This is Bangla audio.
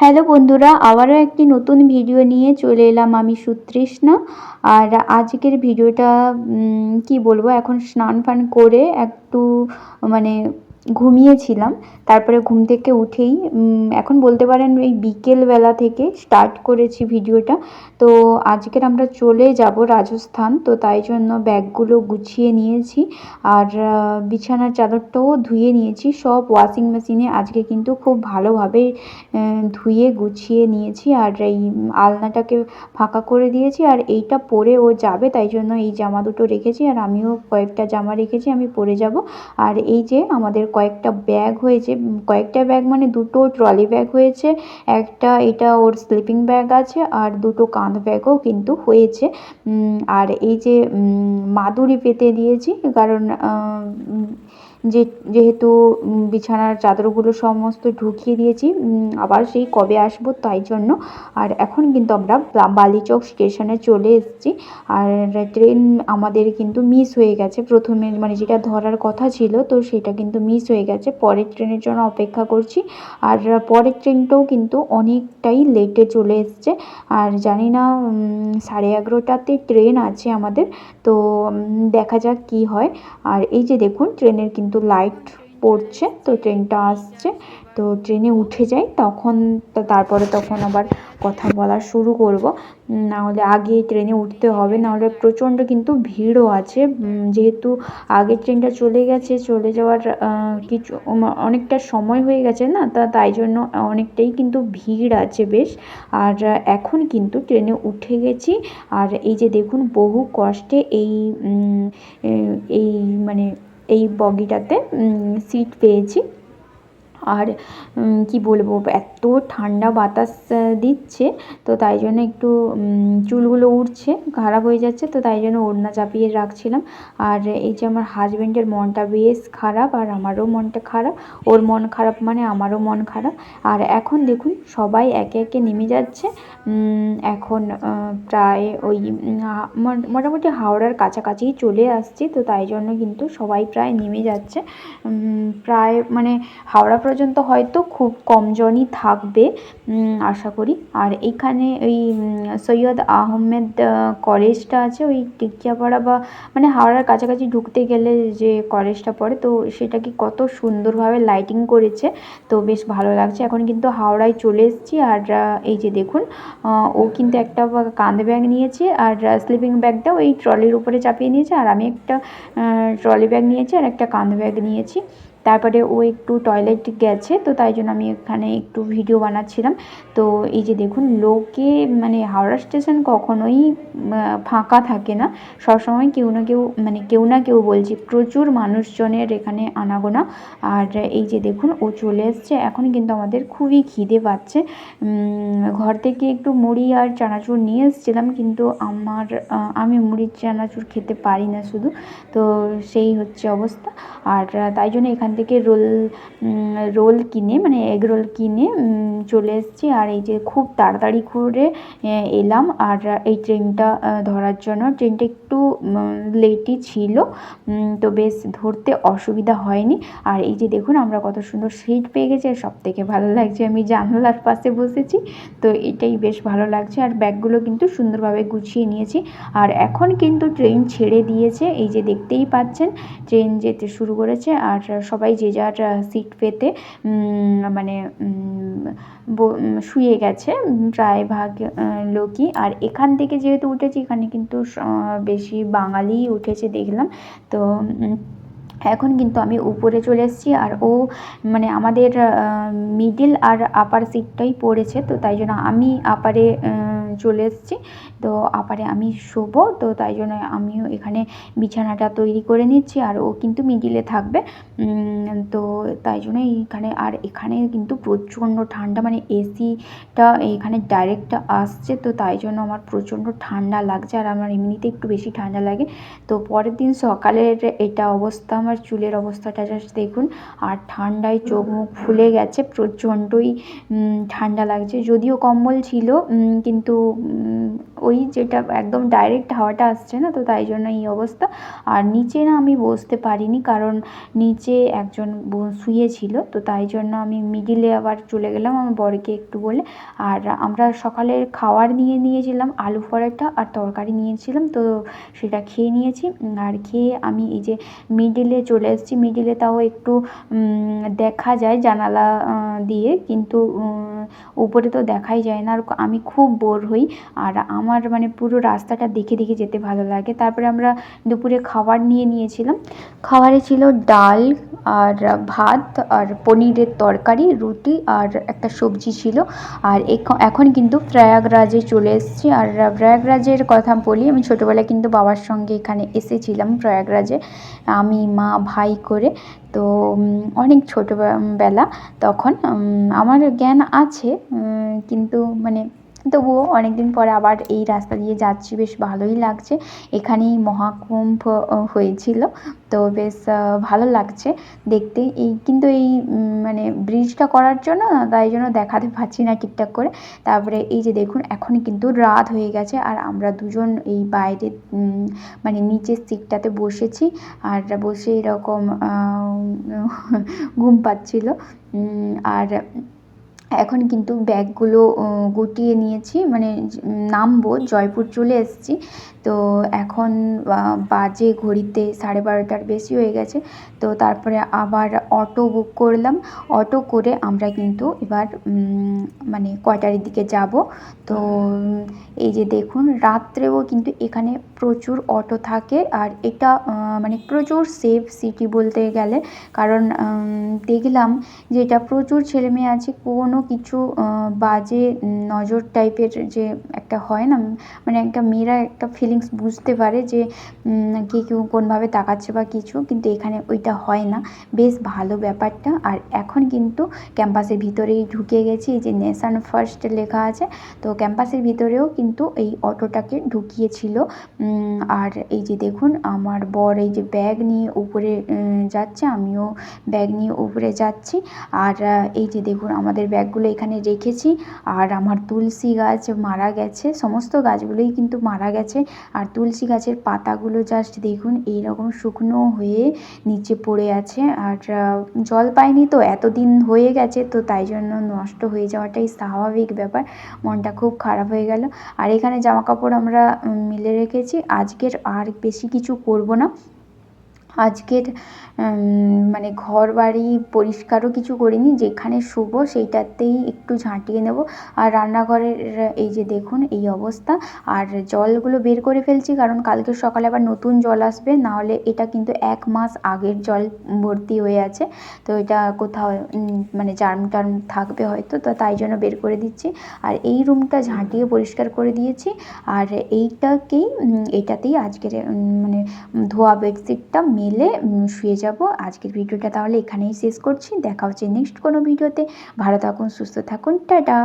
হ্যালো বন্ধুরা, আবারও একটি নতুন ভিডিও নিয়ে চলে এলাম আমি সুতৃষ্ণা। আর আজকের ভিডিওটা কি বলব, এখন স্নান ফান করে একটু মানে ঘুমিয়েছিলাম। তারপরে ঘুম থেকে উঠেই এখন বলতে পারেন এই বিকেলবেলা থেকে স্টার্ট করেছি ভিডিওটা। তো আজকের আমরা চলে যাব রাজস্থান, তো তাই জন্য ব্যাগগুলো গুছিয়ে নিয়েছি। আর বিছানার চাদরটাও ধুয়ে নিয়েছি। সব ওয়াশিং মেশিনে আজকে কিন্তু খুব ভালোভাবে ধুয়ে গুছিয়ে নিয়েছি। আর এই আলনাটাকে ফাঁকা করে দিয়েছি। আর এইটা পরে ও যাবে, তাই জন্য এই জামা দুটো রেখেছি। আর আমিও কয়েকটা জামা রেখেছি, আমি পরে যাব। আর এই যে আমাদের কয়েকটা ব্যাগ হয়েছে কয়েকটা ব্যাগ মানে দুটো ট্রলি ব্যাগ হয়েছে, একটা এটা ওর স্লিপিং ব্যাগ আছে আর দুটো কাঁধ ব্যাগও কিন্তু হয়েছে। আর এই যে মাদুরি পেতে দিয়েছি কারণ যে, যেহেতু বিছানার চাদরগুলো সমস্ত ঢুকিয়ে দিয়েছি আবার সেই কবে আসব তাই জন্য। আর এখন কিন্তু আমরা বালিচক স্টেশনে চলে এসেছি। আর ট্রেন আমাদের কিন্তু মিস হয়ে গেছে। প্রথমে মানে যেটা ধরার কথা ছিল, তো সেটা কিন্তু মিস হয়ে গেছে। পরের ট্রেনের জন্য অপেক্ষা করছি। আর পরের ট্রেনটাও কিন্তু অনেকটাই লেটে চলে এসছে। আর জানি না সাড়ে এগারোটাতে ট্রেন আছে আমাদের। তো দেখা যাক কি হয়। আর এই যে দেখুন, ট্রেনের কিন্তু লাইট পড়ছে তো ট্রেনটা আসছে তো ট্রেনে উঠে যাই তখন তারপরে তখন আবার কথা বলা শুরু করব। উম, না হলে আগে ট্রেনে উঠতে হবে না হলে প্রচণ্ড কিন্তু ভিড়ও আছে। যেহেতু আগের ট্রেনটা চলে গেছে চলে যাওয়ার কিছু অনেকটা সময় হয়ে গেছে না তা তাই জন্য অনেকটাই কিন্তু ভিড় আছে বেশ। আর এখন কিন্তু ট্রেনে উঠে গেছি আর এই যে দেখুন বহু কষ্টে এই এই মানে এই বগিটাতে সিট পেয়েছি। আর কি বলব, এত ঠান্ডা বাতাস দিচ্ছে, তো তাই জন্য একটু চুলগুলো উঠছে খারাপ হয়ে যাচ্ছে, তো তাই জন্য ওড়না চাপিয়ে রাখছিলাম। আর এই যে আমার হাজব্যান্ডের মনটা বেশ খারাপ, আর আমারও মনটা খারাপ, ওর মন খারাপ মানে আমারও মন খারাপ। আর এখন দেখুন, সবাই একে একে নেমে যাচ্ছে এখন প্রায় ওই মোটামুটি হাওড়ার কাছাকাছি চলে আসছি, তো তাই জন্য কিন্তু সবাই প্রায় নেমে যাচ্ছে। প্রায় মানে হাওড়া পর্যন্ত হয়তো খুব কমজনই থাকবে আশা করি। আর এইখানে ওই সৈয়দ আহমেদ কলেজটা আছে ওই টিকিয়াপাড়া বা মানে হাওড়ার কাছাকাছি ঢুকতে গেলে যে কলেজটা পড়ে, তো সেটাকে কত সুন্দরভাবে লাইটিং করেছে, তো বেশ ভালো লাগছে। এখন কিন্তু হাওড়ায় চলে এসেছি আর এই যে দেখুন ও কিন্তু একটা কাঁধে ব্যাগ নিয়েছে আর স্লিপিং ব্যাগটাও এই ট্রলির উপরে চাপিয়ে নিয়েছে। আর আমি একটা ট্রলি ব্যাগ নিয়েছি আর একটা কাঁধ ব্যাগ নিয়েছি। তারপরে ও একটু টয়লেট গেছে, তো তাই জন্য আমি এখানে একটু ভিডিও বানাচ্ছিলাম। তো এই যে দেখুন, লোকে মানে হাওড়া স্টেশন কখনোই ফাঁকা থাকে না। সবসময় কেউ না কেউ মানে কেউ না কেউ বলছি, প্রচুর মানুষজনের এখানে আনাগোনা। আর এই যে দেখুন, ও চলে এসছে। এখন কিন্তু আমাদের খুবই খিদে পাচ্ছে। ঘর থেকে একটু মুড়ি আর চানাচুর নিয়ে এসেছিলাম, কিন্তু আমার আমি মুড়ির চানাচুর খেতে পারি না শুধু। তো সেই হচ্ছে অবস্থা। আর তাই জন্য এখান থেকে রোল রোল কিনে মানে এগ রোল কিনে চলে এসেছি। আর এই যে খুব তাড়াতাড়ি করে এলাম। আর এই ট্রেনটা ধরার জন্য ট্রেনটা একটু লেটই ছিল। তো বেশ ধরতে অসুবিধা হয়নি। আর এই যে দেখুন, আমরা কত সুন্দর সিট পেয়ে গেছি। আর সব থেকে ভালো লাগছে, আমি জানলার পাশে বসেছি। তো এটাই বেশ ভালো লাগছে। আর ব্যাগগুলো কিন্তু সুন্দরভাবে গুছিয়ে নিয়েছি। আর এখন কিন্তু ট্রেন ছেড়ে দিয়েছে। এই যে দেখতেই পাচ্ছেন ট্রেন যেতে শুরু করেছে। আর সবাই যে যার সিট পেতে মানে শুয়ে গেছে উম, প্রায় ভাগ লোকই। আর এখান থেকে যেহেতু উঠেছি এখানে কিন্তু বেশি বাঙালিই উঠেছে দেখলাম। তো এখন কিন্তু আমি উপরে চলে এসেছি। আর ও মানে আমাদের মিডিল আর আপার সিটটাই পড়েছে। তো তাই জন্য আমি আপারে চলে এসেছি। তো আপারে আমি শোবো, তো তাই জন্য আমিও এখানে বিছানাটা তৈরি করে নিচ্ছি আর ও কিন্তু মিডিলে থাকবে। তো তাই জন্য এইখানে আর এখানে কিন্তু প্রচণ্ড ঠান্ডা মানে এসিটা এখানে ডাইরেক্ট আসছে, তো তাই জন্য আমার প্রচণ্ড ঠান্ডা লাগছে আর আমার এমনিতে একটু বেশি ঠান্ডা লাগে। তো পরের দিন সকালের এটা অবস্থা, আমার চুলের অবস্থাটা জাস্ট দেখুন, আর ঠান্ডায় চোখ মুখ ফুলে গেছে, প্রচণ্ডই ঠান্ডা লাগছে, যদিও কম্বল ছিল কিন্তু ওই যেটা একদম ডাইরেক্ট হাওয়াটা আসছে না, তো তাই জন্য এই অবস্থা। আর নিচে না আমি বসতে পারিনি, কারণ নিচে একজন শুয়েছিল তো তাই জন্য আমি মিডিলে আবার চলে গেলাম আমার বরকে একটু বলে। আর আমরা সকালের খাবার নিয়ে নিয়েছিলাম আলু পরোটা আর তরকারি নিয়েছিলাম, তো সেটা খেয়ে নিয়েছি। আর খেয়ে আমি এই যে মিডিলে চলে এসেছি মিডিলে তাও একটু দেখা যায় জানালা দিয়ে, কিন্তু উপরে তো দেখাই যায় না। আর আমি খুব বোর হই। আর আমার মানে পুরো রাস্তাটা দেখে দেখে যেতে ভালো লাগে। তারপরে আমরা দুপুরে খাবার নিয়ে নিয়েছিলাম। খাবারে ছিল ডাল আর ভাত আর পনিরের তরকারি, রুটি আর একটা সবজি ছিল। আর এখন কিন্তু প্রয়াগরাজে চলে এসেছি। আর প্রয়াগরাজের কথা বলি, আমি ছোটোবেলায় কিন্তু বাবার সঙ্গে এখানে এসেছিলাম প্রয়াগরাজে, আমি, মা, ভাই করে। তো অনেক ছোটোবেলা, তখন আমার জ্ঞান আছে কিন্তু মানে তবুও অনেক দিন পরে আবার এই রাস্তা দিয়ে যাচ্ছি, বেশ ভালোই লাগছে। এখানেই মহাকুম্ভ হয়েছিল। তো বেশ ভালো লাগছে দেখতে। এই কিন্তু এই মানে ব্রিজটা করার জন্য, তাই জন্য দেখাতে পারছি না ঠিকঠাক করে। তারপরে এই যে দেখুন এখন কিন্তু রাত হয়ে গেছে আর আমরা দুজন এই বাইরে মানে নিচের সিটটাতে বসেছি আর বসে এরকম ঘুম পাচ্ছিল। আর এখন কিন্তু ব্যাগগুলো গুটিয়ে নিয়েছি মানে নামবো জয়পুর চলে এসেছি। তো এখন বাজে ঘড়িতে সাড়ে বারোটার বেশি হয়ে গেছে। তো তারপরে আবার অটো বুক করলাম। অটো করে আমরা কিন্তু এবার মানে কয়টারির দিকে যাব। তো এই যে দেখুন রাত্রেও কিন্তু এখানে প্রচুর অটো থাকে আর এটা মানে প্রচুর সেফ সিটি বলতে গেলে। কারণ দেখলাম যে এটা প্রচুর ছেলেমেয়ে আছে, কোনো কিছু বাজে নজর টাইপের যে একটা হয় না মানে একটা মেয়েরা একটা ফিলিংস বুঝতে পারে যে কে কেউ কোনভাবে তাকাচ্ছে বা কিছু, কিন্তু এখানে ওইটা হয় না। বেশ ভালো ব্যাপারটা। আর এখন কিন্তু ক্যাম্পাসের ভিতরেই ঢুকে গেছি, এই যে নেশান ফার্স্ট লেখা আছে, তো ক্যাম্পাসের ভিতরেও কিন্তু এই অটোটাকে ঢুকিয়েছিল। আর এই যে দেখুন, আমার বর এই যে ব্যাগ নিয়ে উপরে যাচ্ছে, আমিও ব্যাগ নিয়ে উপরে যাচ্ছি। আর এই যে দেখুন, আমাদের ব্যাগগুলো এখানে রেখেছি। আর আমার তুলসী গাছ মারা গেছে, সমস্ত গাছগুলোই কিন্তু মারা গেছে। আর তুলসী গাছের পাতাগুলো জাস্ট দেখুন, এইরকম শুকনো হয়ে নিচে পড়ে আছে। আর জল পায়নি তো, এতদিন হয়ে গেছে তো, তাই জন্য নষ্ট হয়ে যাওয়াটাই স্বাভাবিক ব্যাপার। মনটা খুব খারাপ হয়ে গেল। আর এখানে জামা কাপড় আমরা মিলে রেখেছি। আজকের আর বেশি কিছু করব না। আজকের মানে ঘর বাড়ি পরিষ্কারও কিছু করিনি, যেখানে শুবো সেইটাতেই একটু ঝাঁটিয়ে নেব। আর রান্নাঘরের, এই যে দেখুন, এই অবস্থা। আর জলগুলো বের করে ফেলছি, কারণ কালকে সকালে আবার নতুন জল আসবে, নাহলে এটা কিন্তু এক মাস আগের জল ভর্তি হয়ে আছে। তো এটা কোথাও মানে জার্ম টার্ম থাকবে হয়তো, তো তাই জন্য বের করে দিচ্ছি। আর এই রুমটা ঝাঁটিয়ে পরিষ্কার করে দিয়েছি। আর এইটাকেই এটাতেই আজকের মানে ধোয়া বেডশিটটা মেলে শুয়ে যাব। আজকের ভিডিওটা তাহলে এখানেই শেষ করছি। দেখা হচ্ছে নেক্সট কোনো ভিডিওতে। ভালো থাকুন, সুস্থ থাকুন। টাটা!